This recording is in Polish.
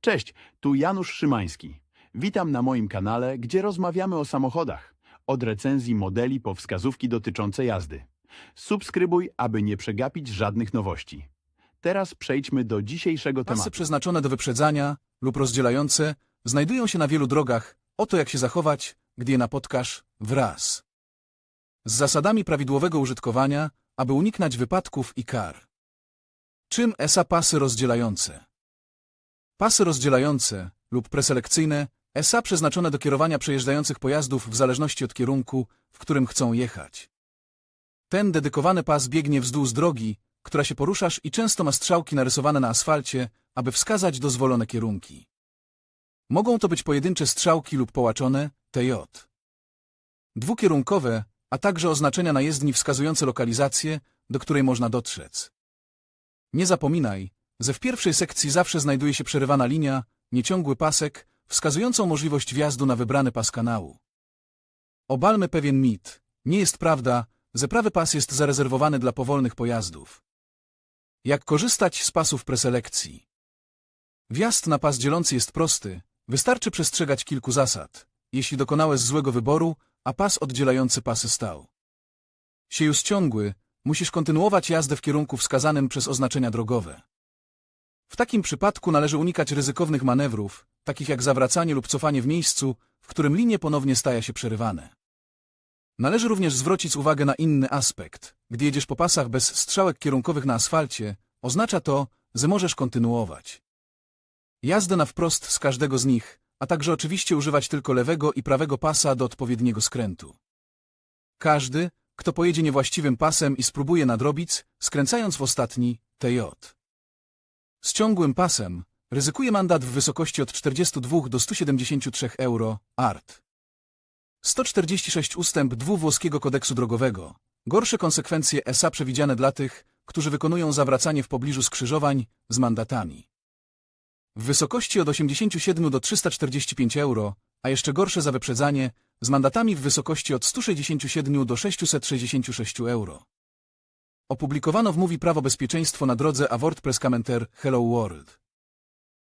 Cześć, tu Janusz Szymański. Witam na moim kanale, gdzie rozmawiamy o samochodach. Od recenzji modeli po wskazówki dotyczące jazdy. Subskrybuj, aby nie przegapić żadnych nowości. Teraz przejdźmy do dzisiejszego Pasy tematu. przeznaczone do wyprzedzania lub rozdzielające znajdują się na wielu drogach. Oto jak się zachować, gdy je napotkasz wraz. Z zasadami prawidłowego użytkowania, aby uniknąć wypadków i kar. Czym ESA pasy rozdzielające? Pasy rozdzielające lub preselekcyjne ESA przeznaczone do kierowania przejeżdżających pojazdów w zależności od kierunku, w którym chcą jechać. Ten dedykowany pas biegnie wzdłuż drogi, która się poruszasz i często ma strzałki narysowane na asfalcie, aby wskazać dozwolone kierunki. Mogą to być pojedyncze strzałki lub połaczone TJ. Dwukierunkowe, a także oznaczenia na jezdni wskazujące lokalizację, do której można dotrzeć. Nie zapominaj, że w pierwszej sekcji zawsze znajduje się przerywana linia, nieciągły pasek, wskazującą możliwość wjazdu na wybrany pas kanału. Obalmy pewien mit. Nie jest prawda, że prawy pas jest zarezerwowany dla powolnych pojazdów. Jak korzystać z pasów preselekcji? Wjazd na pas dzielący jest prosty, wystarczy przestrzegać kilku zasad. Jeśli dokonałeś złego wyboru, a pas oddzielający pasy stał. Się już ciągły, musisz kontynuować jazdę w kierunku wskazanym przez oznaczenia drogowe. W takim przypadku należy unikać ryzykownych manewrów, takich jak zawracanie lub cofanie w miejscu, w którym linie ponownie stają się przerywane. Należy również zwrócić uwagę na inny aspekt. Gdy jedziesz po pasach bez strzałek kierunkowych na asfalcie, oznacza to, że możesz kontynuować. Jazdę na wprost z każdego z nich, a także oczywiście używać tylko lewego i prawego pasa do odpowiedniego skrętu. Każdy, kto pojedzie niewłaściwym pasem i spróbuje nadrobić, skręcając w ostatni, TJ. Z ciągłym pasem ryzykuje mandat w wysokości od 42 do 173 euro, art. 146 ustęp 2 włoskiego kodeksu drogowego. Gorsze konsekwencje ESA przewidziane dla tych, którzy wykonują zawracanie w pobliżu skrzyżowań z mandatami. W wysokości od 87 do 345 euro, a jeszcze gorsze za wyprzedzanie, z mandatami w wysokości od 167 do 666 euro. Opublikowano w Mówi Prawo Bezpieczeństwo na drodze a WordPress Commenter Hello World.